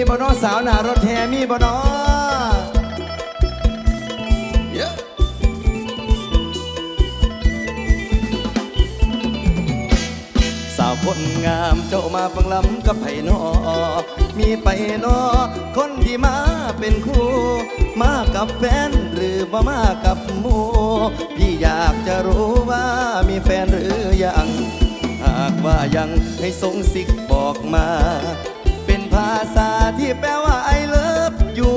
มีบ่นอสาวหน้ารถแห่มีบ่นอเยอสาวคนงามเจ้ามาฟังลำกับไผ่นอ มีไปนอ คนที่มาเป็นคู่ มากับแฟนหรือว่ามากับหมูพี่อยากจะรู้ว่ามีแฟนหรือยัง หากว่ายังให้สงสิกบอกมาาษาที่แปลว่า I love you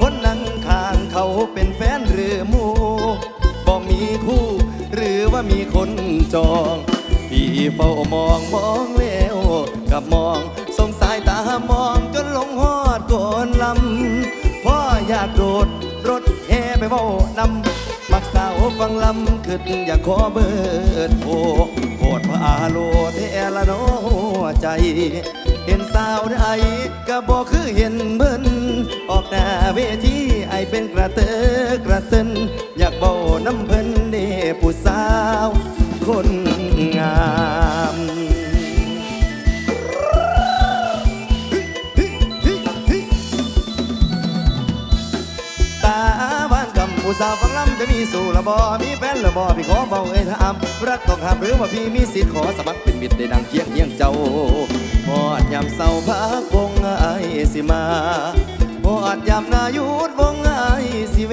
คนนั่งข้างเขาเป็นแฟนหรือมูบอกมีคู่ หรือว่ามีคนจอง พี่เฝ้ามองมองเล ฟังลำขึ้นอยากขอเบิดโอโหดพระอาโลเทละโนใจ เห็นสาวได้ก็บอกคือเห็นเบิ้นออกหน้าเวทีไอเป็นกระเตอกระเตินอยากเบาน้ำเพิ่นเด้ผู้สาว คนงาม ผู้สาวฟังลำจะมีสู่ละบอมีแฟนละบอพี่ขอเบาเอ้ยถามรักต้องหามหรือว่าพี่มีสิทธิ์ขอสมัครเป็นมิตรได้ดังเคียงเคียงเจ้าพอดยามเศร้าพักวงไอายสิมาพอดยามนายุดวงไอายสิแว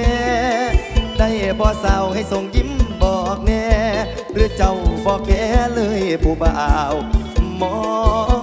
ได้บ่สาวให้ส่งยิ้มบอกแน่หรือเจ้าบอกแค่เลยผู้บ่าวมอล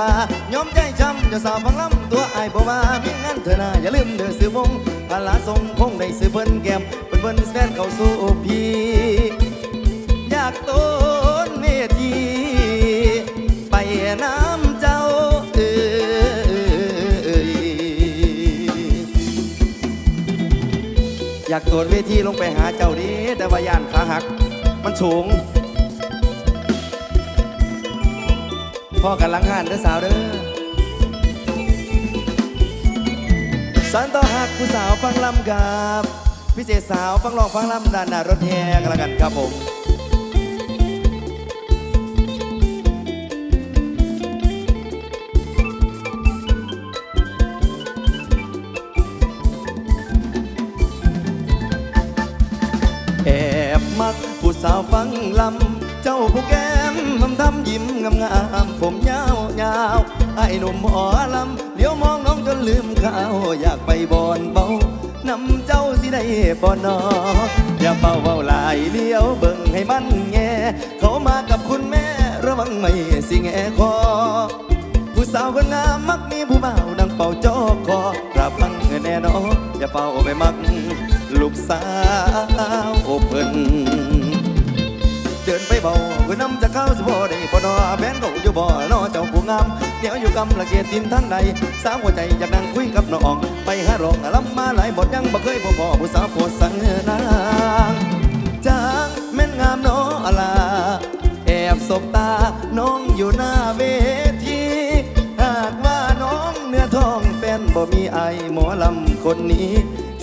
วไอ้ายบ่ายอมใจช้ำอย่าสาวฟังลำตัวไอ้ายบ่ว่ามีงั้นเถอะนะอย่าลืมเด้อซื้อวงพาลาทรงคงได้ซื้อเพิ่นแก้มเพิ่นเพิ่นแฟนเข้าสู่พี่อยากต้นเมทีไปน้ำเจ้าเอ้ยอยากโดดเวทีลงไปหาเจ้าดีแต่ว่าย่านขาหัก มันสูง พ่อกันลังหันเด้อสาวเด้อสันต่อหักผู้สาวฟังลำกับพิเศษสาวฟังลองฟังลำด้านหน้ารถแห่กันละกันครับผมแอบมักผู้สาวฟังลำเจ้าผู้แก้ มทำทำยิ้มงามงามๆผมยาวยาวไอ้หนุ่มหอลำเลี้ยวมองน้องจนลืมข้าวอยากไปบอนเบานำเจ้าสิได้บ่นออย่าเป่าเบาหลายเลี้ยวเบิ่งให้มันแงเขามากับคุณแม่ระวังไม่สิแงคอผู้สาวคนงามมักมีผู้บ่าวดังเป่าจอกคอกราบฟังแน่นอนอย่าเป่าไปมัก ลูกสาวเพิ่น เพื่อนำจะเข้าสิบ่ได้บ่นอแฟนเขาอยู่บ่นอเจ้าผู้งามเดี๋ยวอยู่กำละเกียดดินทั้งใดสาวหัวใจอยากนั่งคุยกับน้องไปหาร้องลำมาหลายบทยังบ่เคยบ่พอผู้สาวโพดสังนางจางแม่นงามน้อลาแอบสบตาน้องอยู่หน้าเวทีหากว่าน้องเนื้อทองแฟนบ่มีไอหมอลำคนนี้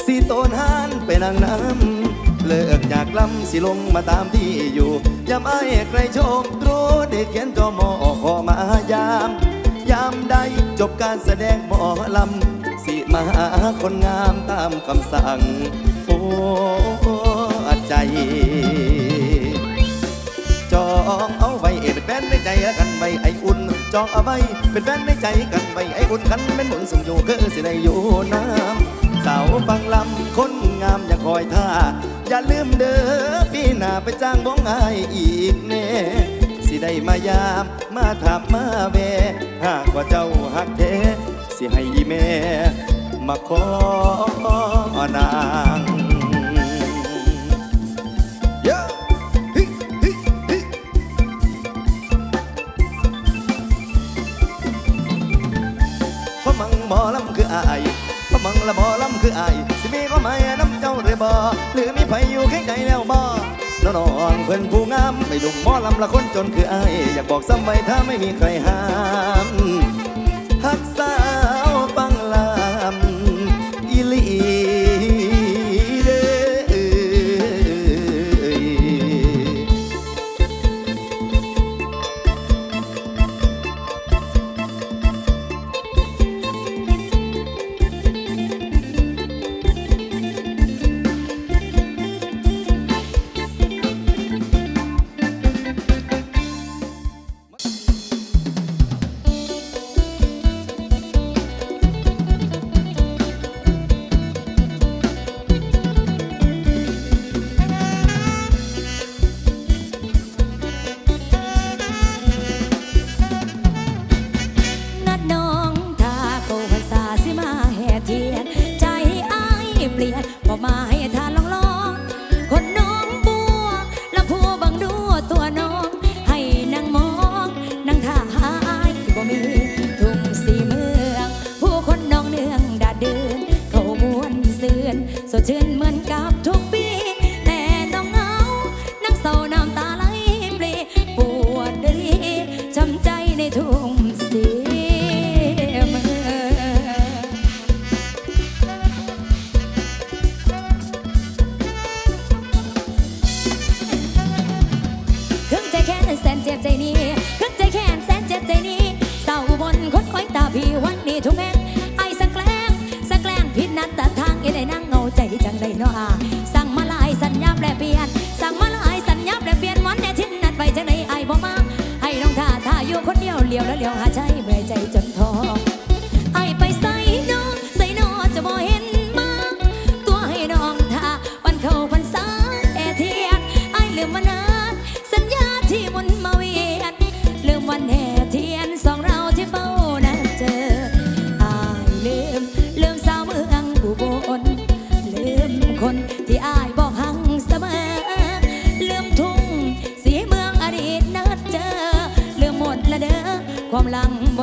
สีโตนหานไปนางน้ำ เลิกอยากล้ำสิลงมาตามที่อยู่ยามไอ้ใครชคตรูได้เขียนจอมอขอมายาม ยามใดจบการแสดงหมอลำสิมาหาคนงามตามคำสั่ง โอ้ใจจองเอาไว้เป็นแฟนในใจกันไว้ไออุ่นจองเอาไว้เป็นแฟนในใจกันไว้ไออุ่นกันเป็นหมุนส่งอยู่คือสิได้อยู่น้ำสาวฟังลำคนงามอย่าคอยท่า อย่าลืมเด้อปีหน้าไปจ้างบ้องไอายอีกแน่สิได้มายามมาถามมาแวหากว่าเจ้าหักแท้สิให้อีแม่ มาขอนางพะมังหมอลำคืออายพะมังละหมอลำคืออายสิมีก็ไม่น้ำเจ้า หรือบ่หรือมีไผอยู่แค่ใจแล้วบ่น้องเพื่อนผู้งามไม่ดุมหมอลำละคนจนคืออายอยากบอกซ้ำไว้ถ้าไม่มีใครห้ามฮักษา เนาะ ความหลังบ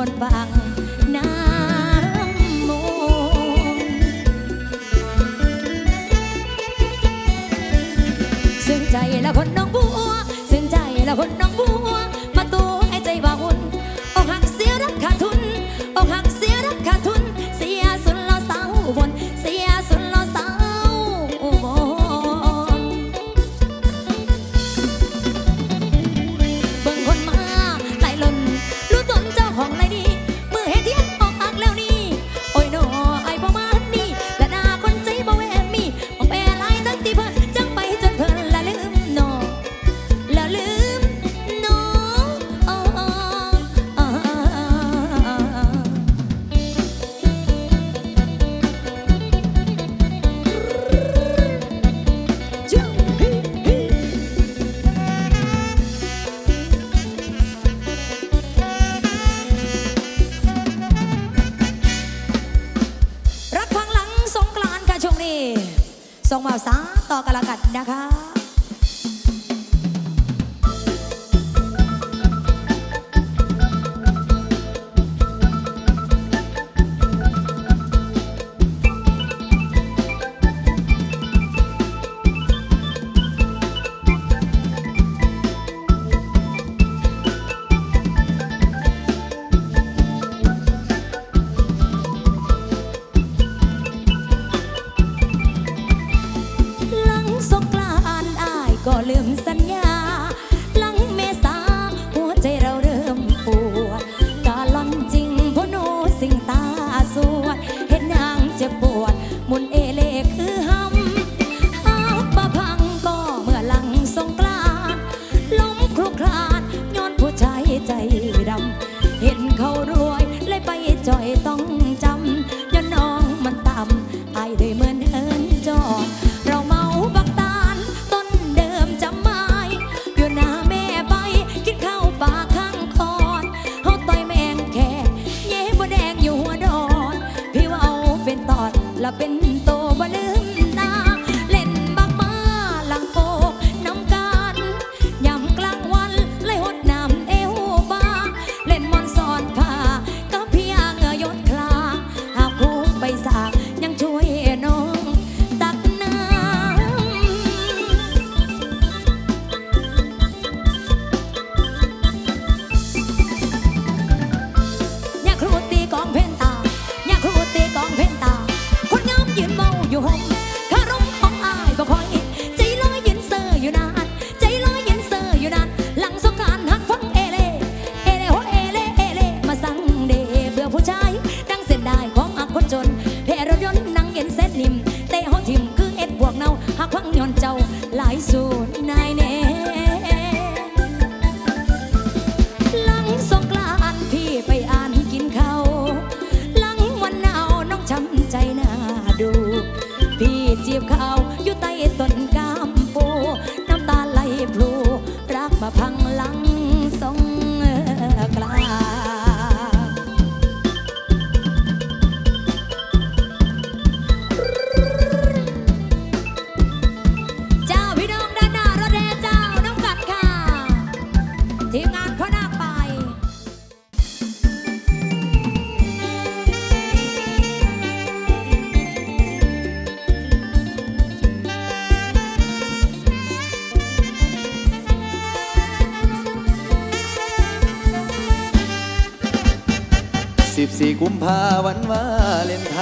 24กุมภาวันวาเลนไท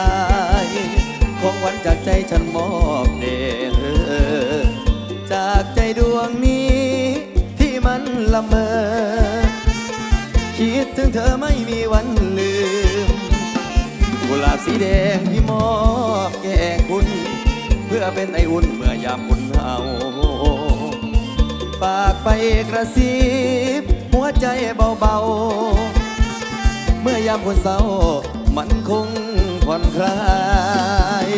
น์ของวันจากใจฉันมอบเดจากใจดวงนี้ที่มันละเมอ คิดถึงเธอไม่มีวันลืม กุหลาบสีแดงที่มอบแก่คุณ เพื่อเป็นไออุ่นเมื่อยามคุณเอาฝากไปกระซิบหัวใจเบาๆ เมื่อยามคนเศร้ามันคงผ่อนคลาย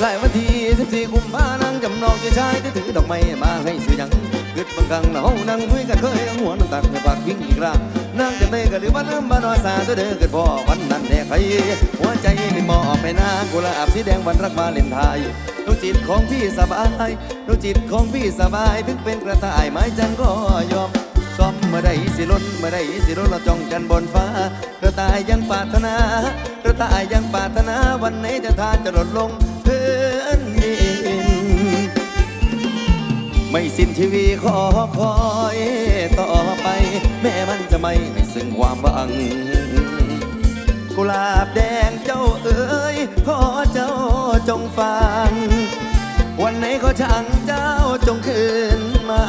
หลายวันที่สิบสี่กุมภานั่งจำนองเจ้าชายที่ถือดอกไม้มาให้สื่อยังกึดบางครั้งเรานั่งคุยกันเคยหัวน้ำตาให้ปากวิ่งอีกราง นั่งจำได้ก็หรือว่าน้ำบ้านอสาตัวเด้อเกิดพ่อวันนั้นแน่ใครหัวใจไม่มอบไปนางกุหลาบสีแดงวันรักวาเลนไทน์ดวงจิตของพี่สบายดวงจิตของพี่สบายถึงเป็นกระต่ายไม้จันก็ยอมซ้อมเมื่อใดสิล้นเมื่อใดสิล้นเราจ้องกันบนฟ้ากระต่ายยังปรารถนา กระต่ายยังปรารถนาวันไหนจะทานจะลดลงเพื้นดินไม่สิ้นชีวิตขอคอยต่อ แม้มันจะไม่ซึ่งความหวัง กุหลาบแดงเจ้าเอ๋ยขอเจ้าจงฟัง วันไหนก็ช่างเจ้าจงคืนมา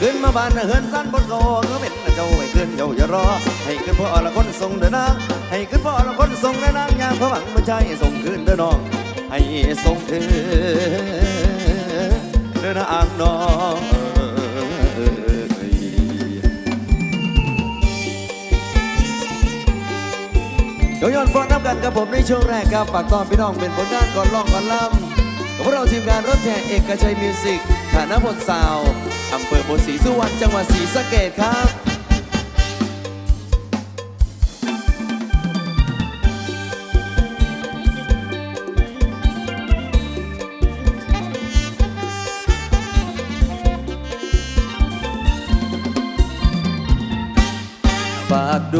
ขึ้นมาบ้านเฮือนสั้นบนโกก็เป็นเจ้าให้ขึ้นเจ้าอย่ารอ ให้ขึ้นพ่อละคนส่งเดินนาง ให้ขึ้นพ่อละคนส่งเดินนางยามพระหวังมันใจส่งขึ้นเดินน้องให้ส่งคืนเดินนางน้องเอ้ยเดี๋ยวย้อนฟ้อนน้ำกันกับผมในช่วงแรกครับฝากตอนพี่น้องเป็นผลงานก่อนร้องก่อนล่ำกับพวกเราทีมงานรถแห่เอกชัยมิวสิกฐานพลสาวอำเภอโพธิ์ศรีสุวรรณจังหวัดศรีสะเกดครับ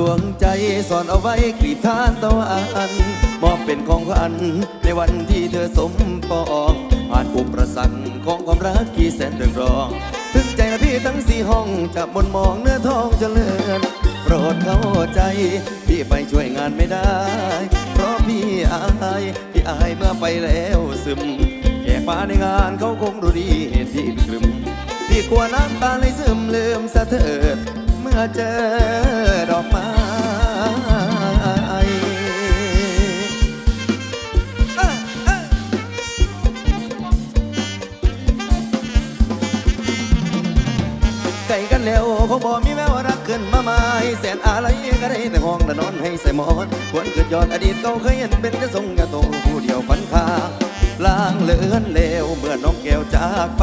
วงใจซ่อนเอาไว้กรีบทานตะวันมอบเป็นของขวัญในวันที่เธอสมปองผ่านอุปสรรคของความรักกี่แสนเรื่องรองถึงใจนะพี่ทั้งสี่ห้องจะบนมองเนื้อทองเจริญโปรดเข้าใจ พี่ไปช่วยงานไม่ได้ เพราะพี่อายพี่อายเมื่อไปแล้วซึมแขกมาในงานเขาคงรู้ดีเหตุที่กลึมพี่กลัวน้ำตาเลยซึมลืมสะเถิด มื่อเจอดอกไม้ไก่กันแล้วคงบ่มีแววรักขึ้นมาใหม่แสนอะไรก็ได้แต่ห้องและนอนให้ใส่หมอนควรเกิดยอดอดีตเก่าเคยเห็นเป็นจะทรงกระตงผู้เดียวฝันคาล้างเลือนเลวเมื่อน้องแก้วจากไป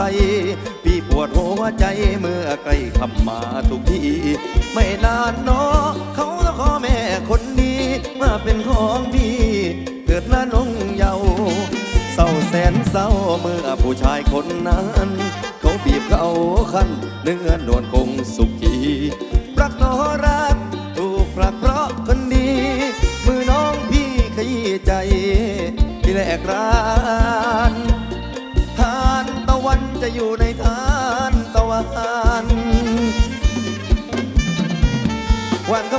พี่ป วดหัวใจเมื่อใกล้คำมาทุกทีไม่นานเนอเขาต้องขอแม่คนดีมาเป็นของพี่เกิดน้านงเยาวเศร้าแสนเศร้าเมื่อผู้ชายคนนั้น เขาบีบเขาคันเนื้อนวลคงสุขีรักนอรักถูกผลักเพราะคนดี มือน้องพี่ขยี้ใจที่แลกรานทานตะวันจะอยู่ใน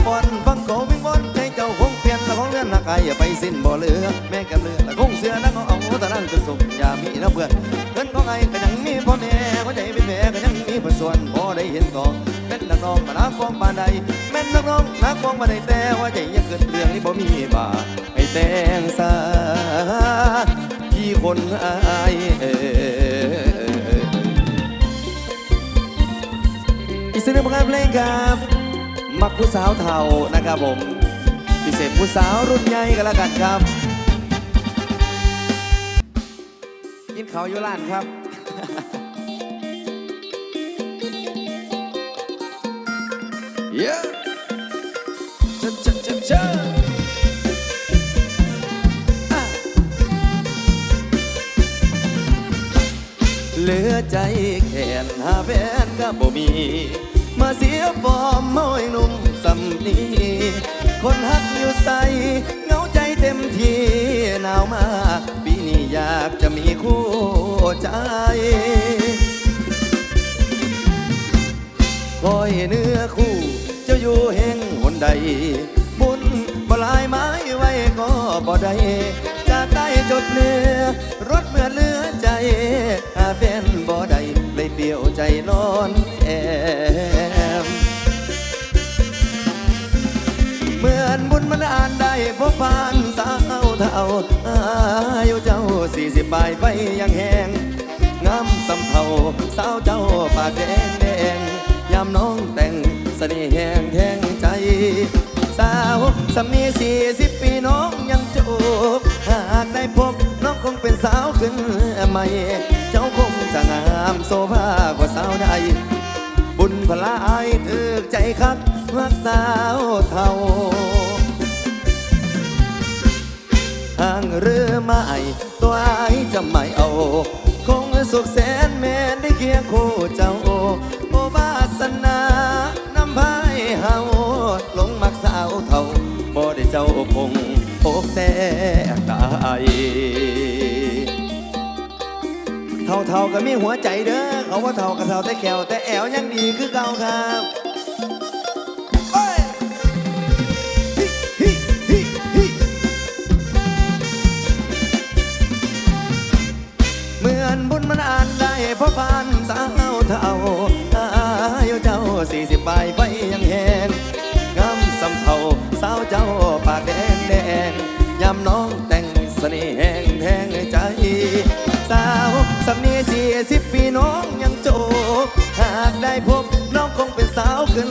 วันขบวนฟังโกวิ่งบนใจเจ้าคงเปลี่ยนละของเลื่อนนักไออย่าไปสิ้นบ่เลือแม่กับเลือละคงเสือนักเอาเอาแต่นั่นจนสุขอย่ามีนะเพื่อนเงินของไอ้ก็ยังมีพ่อแม่หัวใจเป็นแผลก็ยังมีเพื่อนส่วนพอได้เห็นก่อนแม่นนักร้องมานักฟ้องปานใดแม่นนักร้องนักฟ้องมาได้แต่ว่าใจยังเกิดเรื่องนี้บ่มีบาปให้แตงสาพี่คนอายเอ่ยอีกสิ่งหนึ่งผลงานเพลงครับ มักผู้สาวเทานะครับผมพิเศษผู้สาวรุ่นใหญ่กันแล้วกันครับ กินเขาอยู่ร้านครับเย้เชิญเชิญเชิญเชิญอะเหลือใจแขนหาแฟนก็บ่มี มาเสียฟอร์มมอยหนุ่ นีคนฮักอยู่ใสเงาใจเต็มทีหนาวมากปีนี้อยากจะมีคู่ใจคอยเนื้อคู่เจ้าอยู่แห่งหนใด บุญบลายไม้ไว้ก็บ่ได้จากใต้จดเนื้อรถเมื่อเลือใจหาแฟนบ่ได้เลยเปลี่ยวใจนอนแอ นบุญมันอ่านได้พบผ่านสาวเท่าอายุเจ้าสี่สิบปลายไปยังแหงงามสำเภาสาวเจ้าปากแดงแดงยามน้องแต่งเสน่ห์แหงแทงใจ สาวสามีสี่สิบปีน้องยังจบหากได้พบน้องคงเป็นสาวขึ้นใหม่ เจ้าคงจะงามโซภากว่าสาวใดบุญพลายถึกใจคักรักสาวเท่าางเรือไม้ตัวไอ้จะไม่เอา คงสุขแสนแม้นได้เคียงคู่เจ้าโอวาสนานำพายเฮาหลงมักสาวเท่าบ่ได้เจ้าคงอกแต่กายเท่าเท่าๆก็มีหัวใจเด้อเขาว่าเท่ากับเท่าแต่แขวแต่แอวยังดีคือเก่าครับ อ่านได้เพราะผ่านสาวเท่าอายุเจ้าสี่สิบปลายไปยังแหงงามสำเภาสาวเจ้าปากแดงแดงยามน้องแต่งเสน่ห์แหงแทงใจ สาวสำนียสี่สิบปีน้องยังโจหากได้พบน้องคงเป็นสาวขึ้น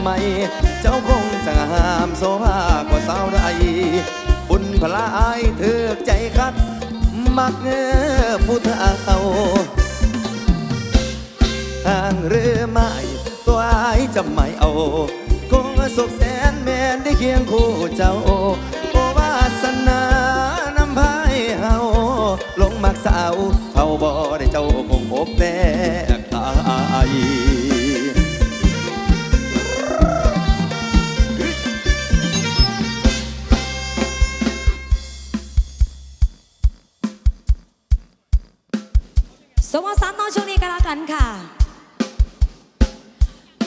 ใหม่ เจ้าคงจะงามโซภากว่าสาวใดบุญพลายเถือกใจคักมักเงอผู้เฒ่า หรือไม่ ตัวไอ้จะไม่เอา คงสุขแสนแมนได้เคียงคู่เจ้าโอวาสนานำพายเฮาลงมักสาวเฮาบ่ได้เจ้าคงพบแต่กาย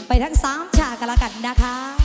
ไปทั้งสามฉากกันละกันนะคะ